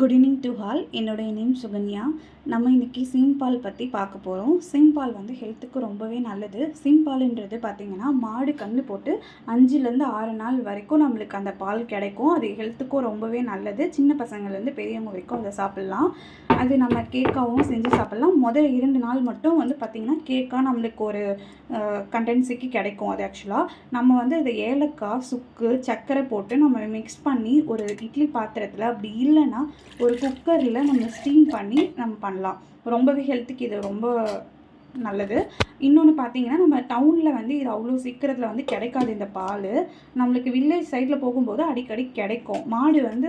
Good evening to all என்னுடைய name Sukanya. நம்ம இன்றைக்கி சீம்பால் பற்றி பார்க்க போகிறோம் சீம்பால் வந்து ஹெல்த்துக்கு ரொம்பவே நல்லது. சீம்பால்ன்றது பார்த்திங்கன்னா மாடு கன்று போட்டு அஞ்சுலேருந்து ஆறு நாள் வரைக்கும் நம்மளுக்கு அந்த பால் கிடைக்கும். அது ஹெல்த்துக்கும் ரொம்பவே நல்லது. சின்ன பசங்கள்லேருந்து பெரியவங்க வரைக்கும் அதை சாப்பிட்லாம். அது நம்ம கேக்காகவும் செஞ்சு சாப்பிட்லாம். முதல் இரண்டு நாள் மட்டும் வந்து பார்த்திங்கன்னா கேக்காக நம்மளுக்கு ஒரு கண்டென்சிக்கு கிடைக்கும் அது ஆக்சுவலாக நம்ம வந்து அதை ஏலக்காய் சுக்கு சர்க்கரை போட்டு நம்ம மிக்ஸ் பண்ணி ஒரு இட்லி பாத்திரத்தில் அப்படி இல்லைன்னா ஒரு குக்கரில் நம்ம ஸ்டீம் பண்ணி நம்ம பண்ணலாம். ரொம்பவே ஹெல்த்துக்கு இது ரொம்ப நல்லது. இன்னொன்று பார்த்தீங்கன்னா நம்ம டவுனில் வந்து இது அவ்வளோ சீக்கிரத்தில் வந்து கிடைக்காது இந்த பால். நம்மளுக்கு வில்லேஜ் சைடில் போகும்போது அடிக்கடி கிடைக்கும். மாடு வந்து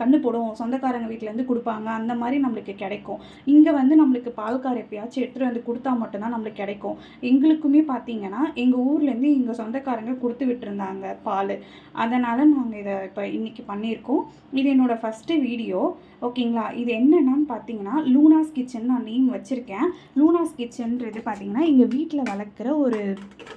கண்ணு போடும். சொந்தக்காரங்க வீட்டிலேருந்து கொடுப்பாங்க. அந்த மாதிரி நம்மளுக்கு கிடைக்கும். இங்கே வந்து நம்மளுக்கு பால்கார் எப்பயாச்சும் எடுத்துகிட்டு வந்து கொடுத்தா மட்டும்தான் நம்மளுக்கு கிடைக்கும். எங்களுக்குமே பார்த்தீங்கன்னா எங்கள் ஊர்லேருந்து எங்கள் சொந்தக்காரங்க கொடுத்து விட்டுருந்தாங்க பால். அதனால் நாங்கள் இதை இப்போ இன்றைக்கி பண்ணியிருக்கோம். இது என்னோடய ஃபஸ்ட்டு வீடியோ. ஓகேங்களா? இது என்னென்னு பார்த்தீங்கன்னா லூனாஸ் கிச்சன் நான் நேம் வச்சுருக்கேன். லூனாஸ் கிச்சன் அப்படின்றது பார்த்திங்கன்னா எங்கள் வீட்டில் வளர்க்குற ஒரு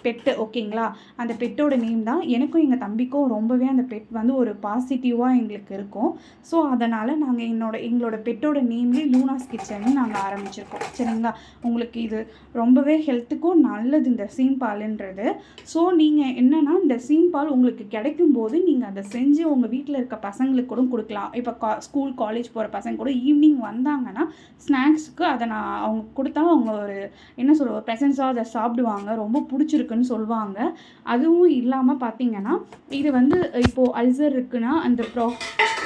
பெட்டு ஓகேங்களா? அந்த பெட்டோட நேம் தான் எனக்கும் எங்கள் தம்பிக்கும் ரொம்பவே அந்த பெட் வந்து ஒரு பாசிட்டிவாக எங்களுக்கு இருக்கும். ஸோ அதனால் நாங்கள் என்னோட எங்களோட பெட்டோட நேம்லேயே லூனாஸ் கிச்சன் நாங்கள் ஆரம்பிச்சிருக்கோம். சரிங்களா? உங்களுக்கு இது ரொம்பவே ஹெல்த்துக்கும் நல்லது இந்த சீம்பாலுன்றது ஸோ நீங்கள் என்னென்னா இந்த சீம்பால் உங்களுக்கு கிடைக்கும் போது நீங்கள் அதை செஞ்சு உங்கள் வீட்டில் இருக்க பசங்களுக்கு கூட கொடுக்கலாம். இப்போ கா ஸ்கூல் காலேஜ் போகிற பசங்க கூட ஈவினிங் வந்தாங்கன்னா ஸ்நாக்ஸுக்கு அதை நான் அவங்க கொடுத்தா அவங்க ஒரு என்ன சொல்லுவோம் ப்ரெசன்ஸாக அதை சாப்பிடுவாங்க. ரொம்ப பிடிச்சிருக்கு. இருக்குன்னு சொல்லுவாங்க. அதுவும் இல்லாமல் பார்த்தீங்கன்னா இது வந்து இப்போது அல்சர் இருக்குன்னா அந்த ப்ரா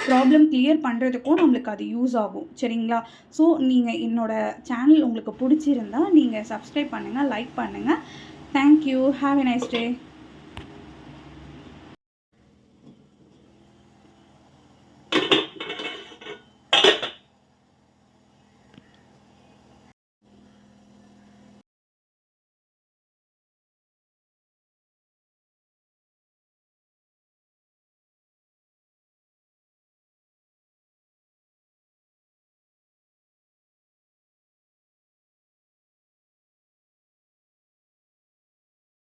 ப்ராப்ளம் கிளியர் பண்ணுறதுக்கும் நம்மளுக்கு அது யூஸ் ஆகும். சரிங்களா? ஸோ நீங்கள் என்னோடய சேனல் உங்களுக்கு பிடிச்சிருந்தா நீங்கள் சப்ஸ்கிரைப் பண்ணுங்கள் லைக் பண்ணுங்கள் thank you have a nice day